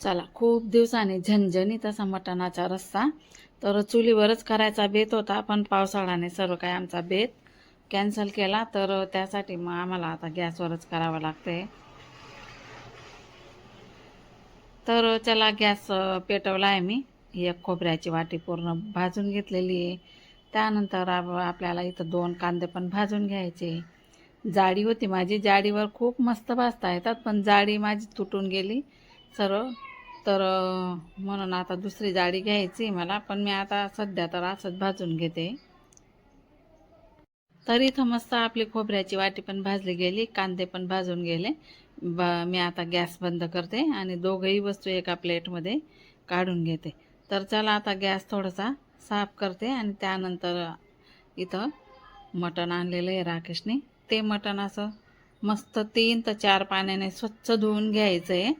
चला खूप दिवसांनी झणझणीत असा मटणाचा रस्सा. तर चुलीवरच करायचा बेत होता पण पावसाळ्याने सर्व काही आमचा बेत कॅन्सल केला. तर त्यासाठी मग आम्हाला आता गॅसवरच करावं लागते. तर चला गॅस पेटवला आहे मी. एक खोबऱ्याची वाटी पूर्ण भाजून घेतलेली आहे. त्यानंतर आपल्याला इथं दोन कांदे पण भाजून घ्यायचे. जाडी होती माझी. जाडीवर खूप मस्त भाजता येतात पण जाडी माझी तुटून गेली. सर्व तर म्हणून आता दुसरी जाळी घ्यायची मला पण मी आता सध्या तर असंच भाजून घेते. तर इथं मस्त आपली खोबऱ्याची वाटी पण भाजली गेली कांदे पण भाजून गेले. ब मी आता गॅस बंद करते आणि दोघंही वस्तू एका प्लेटमध्ये काढून घेते. तर चला आता गॅस थोडासा साफ करते आणि त्यानंतर इथं मटण आणलेलं आहे राकेशने. ते मटण असं मस्त तीन तर चार पाण्याने स्वच्छ धुवून घ्यायचं आहे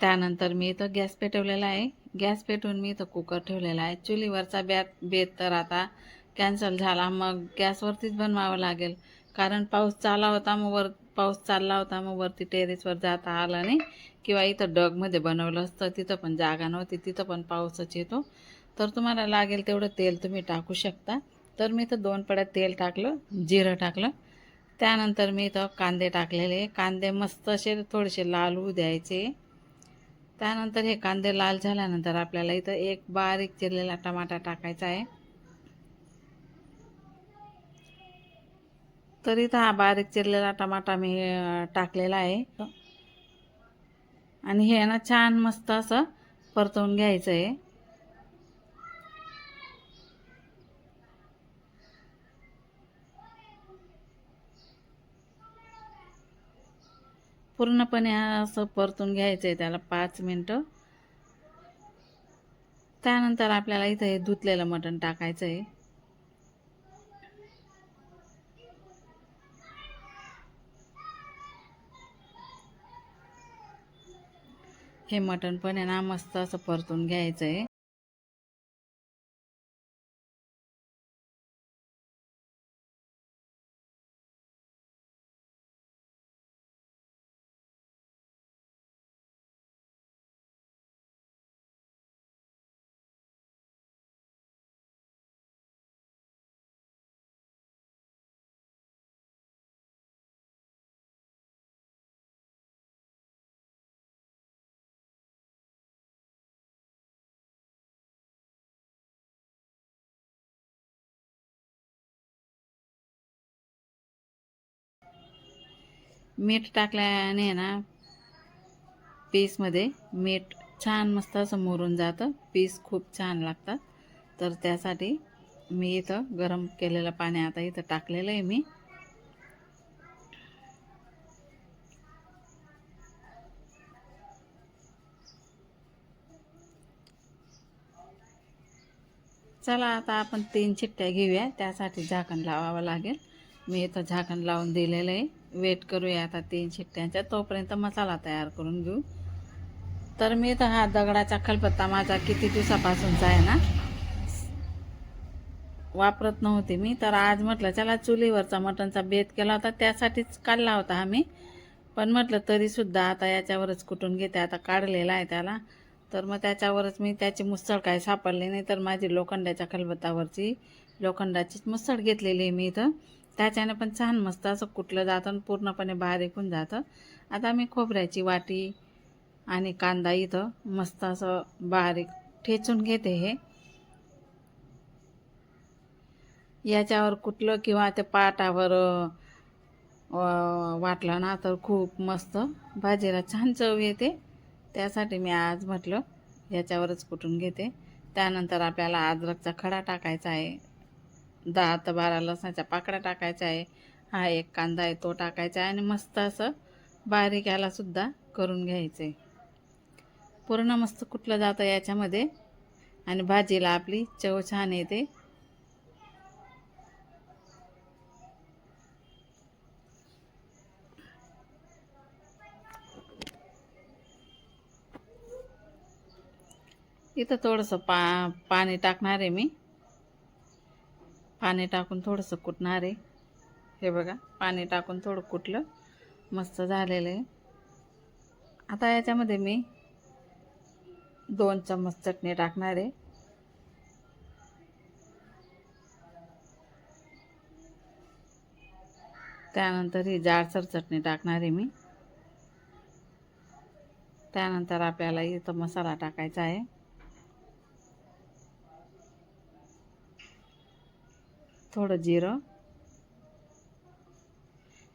त्यानंतर मी इथं गॅस पेटवलेला आहे. गॅस पेटवून मी इथं कुकर ठेवलेला आहे. चुलीवरचा बॅत बेत तर आता कॅन्सल झाला. मग गॅसवरतीच बनवावं लागेल. कारण पाऊस चालला होता मग वर पाऊस चालला होता मग वरती टेरेसवर जाता आलं नाही. किंवा इथं डगमध्ये बनवलं असतं तिथं पण जागा नव्हती तिथं पण पाऊसच येतो. तर तुम्हाला लागेल तेवढं तेल तुम्ही टाकू शकता. तर मी इथं दोन पड्यात तेल टाकलं जिरं टाकलं. त्यानंतर मी इथं कांदे टाकलेले. कांदे मस्त असे थोडेसे लाल होऊ द्यायचे. त्यानंतर हे कांदे लाल झाल्यानंतर आपल्याला इथं एक बारीक चिरलेला टमाटा टाकायचा आहे. तर इथं हा बारीक चिरलेला टमाटा मी टाकलेला आहे. आणि हे ना छान मस्त असं परतवून घ्यायचं आहे. पूर्णपणे असं परतून घ्यायचं आहे त्याला पाच मिनटं. त्यानंतर आपल्याला इथं हे धुतलेलं मटण टाकायचं आहे हे मटण पण आहे ना मस्त असं परतून घ्यायचं आहे मीठ टाकल्याने ना पीसमध्ये मीठ छान मस्त असं मोरून जातं. पीस खूप छान लागतात. तर त्यासाठी मी इथं गरम केलेलं पाणी आता इथं टाकलेलं आहे मी. चला आता आपण तीन चिट्ट्या घेऊया. त्यासाठी झाकण लावावं लागेल. मी इथं झाकण लावून दिलेलं आहे. वेट करूया आता तीन शिट्ट्यांच्या. तोपर्यंत मसाला तयार करून घेऊ. तर मी इथं हा दगडाचा खलबत्ता माझा किती दिवसापासूनचा आहे ना? वापरत नव्हते मी. तर आज म्हटलं चला चुलीवरचा मटणचा बेत केला होता. त्यासाठीच काढला होता आम्ही पण म्हटलं तरीसुद्धा आता याच्यावरच कुटून घेते? आता काढलेला आहे त्याला. तर मग त्याच्यावरच मी त्याची मुसळ काय सापडली नाही. तर माझी लोखंडाच्या खलबत्तावरची लोखंडाचीच मुसळ घेतलेली आहे मी इथं. त्याच्याने पण छान मस्त असं कुटलं जातं आणि पूर्णपणे बारीक होऊन जातं. आता मी खोबऱ्याची वाटी आणि कांदा इथं मस्त असं बारीक ठेचून घेते हे. याच्यावर कुठलं किंवा ते पाटावर वाटलं ना तर खूप मस्त भाजीला छान चव येते. त्यासाठी मी आज म्हटलं याच्यावरच कुटून घेते. त्यानंतर आपल्याला अद्रकचा खडा टाकायचा आहे. दहा ते बारा लसणाच्या पाकळ्या टाकायच्या आहे. हा एक कांदा आहे तो टाकायचा आहे आणि मस्त असं बारीक यालासुद्धा करून घ्यायचं. आहे पूर्ण मस्त कुठलं जातं याच्यामध्ये? आणि भाजीला आपली चव छान येते. इथं थोडंसं पा पाणी टाकणार आहे मी. पाणी टाकून थोडंसं कुटणार आहे. हे बघा पाणी टाकून थोडं कुटलं. मस्त झालेलं आहे. आता याच्यामध्ये मी दोन चम्मच चटणी टाकणार आहे. त्यानंतर ही जाडसर चटणी टाकणार आहे मी. त्यानंतर आपल्याला इथं मसाला टाकायचा आहे. थोडं जिरं.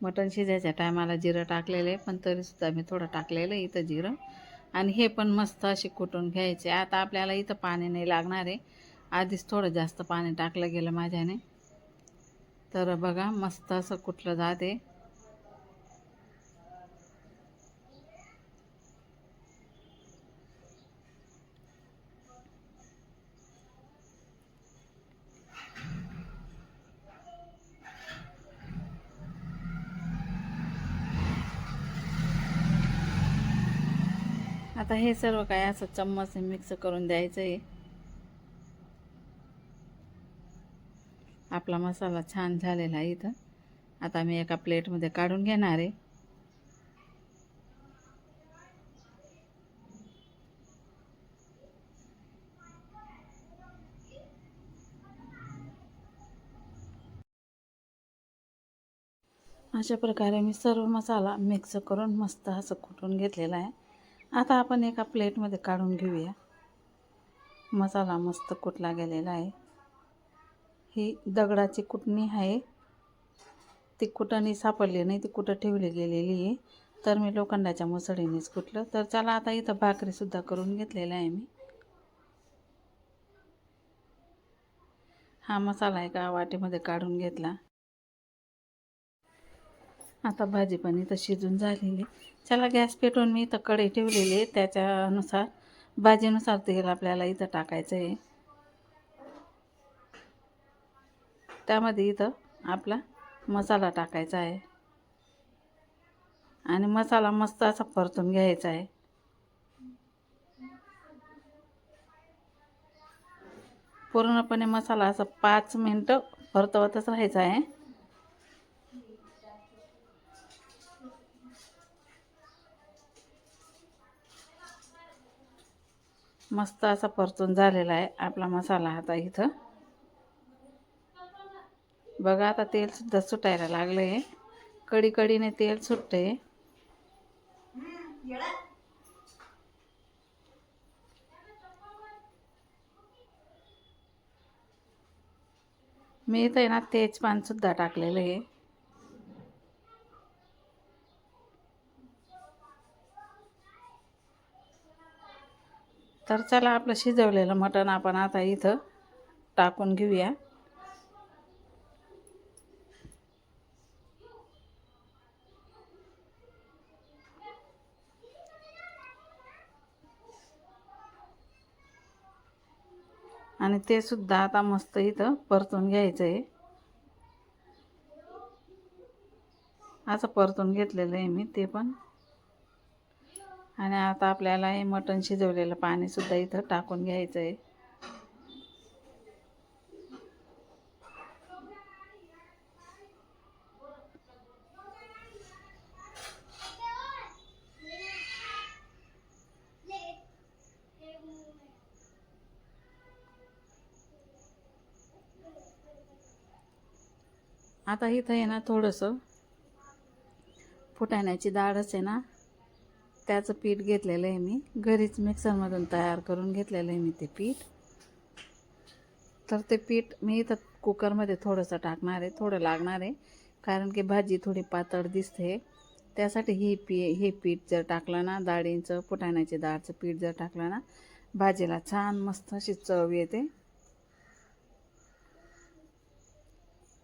मटण शिजायच्या टायमाला जिरं टाकलेलं आहे पण तरीसुद्धा मी थोडं टाकलेलं आहे इथं जिरं. आणि हे पण मस्त असे कुटून घ्यायचे. आता आपल्याला इथं पाणी नाही लागणार आहे. आधीच थोडं जास्त पाणी टाकलं गेलं माझ्याने. तर बघा मस्त असं कुठलं जाते आता हे सर्व काय असं चम्मच मिक्स करून द्यायचं आहे आपला मसाला छान झालेला आहे इथं. आता मी एका प्लेटमध्ये काढून घेणार आहे. अशा प्रकारे मी सर्व मसाला मिक्स करून मस्त असं कुटून घेतलेला आहे. आता आपण एका प्लेटमध्ये काढून घेऊया. मसाला मस्त कुटला गेलेला आहे. ही दगडाची कुटणी आहे. ती कुटणी सापडली नाही ती कुठं ठेवली गेलेली आहे. तर मी लोखंडाच्या मुसळीनेच कुटलं. तर चला आता इथं भाकरीसुद्धा करून घेतलेला आहे मी. हा मसाला एका वाटीमध्ये काढून घेतला. आता भाजी पण इथं शिजून झालेली. चला गॅस पेटवून मी इथं कढई ठेवलेली आहे. त्याच्यानुसार भाजीनुसार तेल आपल्याला इथं टाकायचं आहे. त्यामध्ये इथं आपला मसाला टाकायचा आहे. आणि मसाला मस्त असा परतून घ्यायचा आहे. पूर्णपणे मसाला असं पाच मिनटं परतवतच राहायचा आहे. मस्त असा परतून झालेला आहे आपला मसाला आता इथं. बघा आता तेलसुद्धा सुटायला लागलं आहे. कडी कडीने तेल सुटते मी इथं आहे ना तेजपानसुद्धा टाकलेलं आहे. तर चला आपलं शिजवलेलं मटण आपण आता इथं टाकून घेऊया. आणि ते सुद्धा आता मस्त इथं परतून घ्यायचं आहे असं परतून घेतलेलं आहे मी ते पण. आणि आता आपल्याला हे मटण शिजवलेलं पाणीसुद्धा इथं टाकून घ्यायचं आहे आता इथं आहे ना थोडंसं फुटाण्याची डाळच आहे ना. त्याचं पीठ घेतलेलं आहे मी. घरीच मिक्सरमधून तयार करून घेतलेलं आहे मी ते पीठ. तर ते पीठ मी इथं कुकरमध्ये थोडंसं टाकणार आहे थोडं लागणार आहे. कारण की भाजी थोडी पातळ दिसते. त्यासाठी ही पी हे पीठ जर टाकलं ना डाळींचं फुटाण्याची डाळचं पीठ जर टाकलं ना भाजीला छान मस्त अशी चव येते.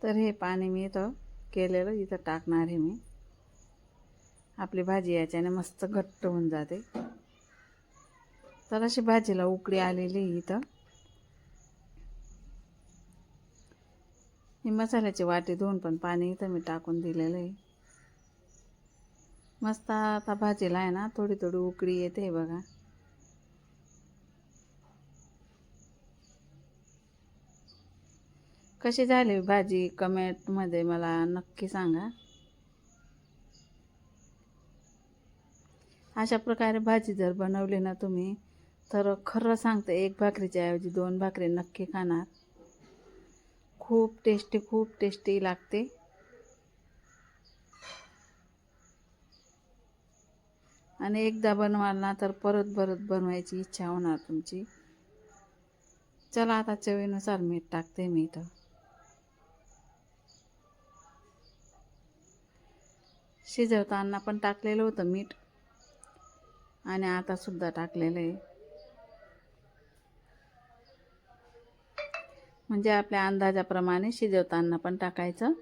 तर हे पाणी मी इथं केलेलं इथं टाकणार आहे मी. आपली भाजी याच्याने मस्त घट्ट होऊन जाते. तर अशी भाजीला उकळी आलेली इथं. ही मसाल्याची वाटी धुवून पण पाणी इथं मी टाकून दिलेलं आहे. मस्त आता भाजीला आहे ना थोडी थोडी उकळी येते बघा. कशी झाली भाजी? कमेंटमध्ये मला नक्की सांगा. अशा प्रकारे भाजी जर बनवली ना तुम्ही तर खरं सांगते एक भाकरीच्या ऐवजी दोन भाकरी नक्की खाणार. खूप टेस्टी खूप टेस्टी लागते. आणि एकदा बनवाल ना तर परत परत बनवायची इच्छा होणार तुमची. चला आता चवीनुसार मीठ टाकते मी इथं. शिजवताना पण टाकलेलं होतं मीठ. आणि आता सुद्धा टाकलेलं आहे. म्हणजे आपल्या अंदाजाप्रमाणे शिजवताना पण टाकायचं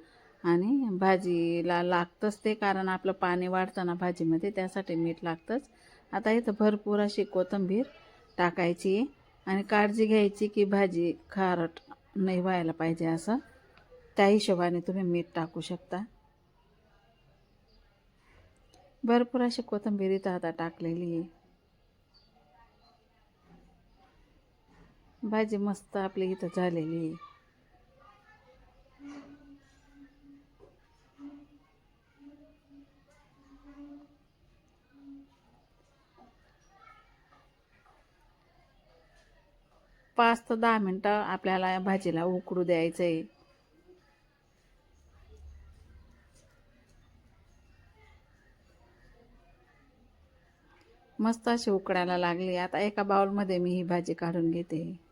आणि भाजीला लागतंच ते कारण आपलं पाणी वाढतं ना भाजीमध्ये त्यासाठी मीठ लागतंच. आता इथं भरपूर अशी कोथिंबीर टाकायची आहे आणि काळजी घ्यायची की भाजी खारट नाही व्हायला पाहिजे असं. त्या हिशोबाने तुम्ही मीठ टाकू शकता. भरपूर अशी कोथिंबीर इथं आता टाकलेली आहे. भाजी मस्त आपली इथं झालेली आहे. पाच ते दहा मिनटं आपल्याला भाजीला उकडू द्यायचं आहे मस्त अशी उकडायला लागली. आता एका बाउलमध्ये मी ही भाजी काढून घेते.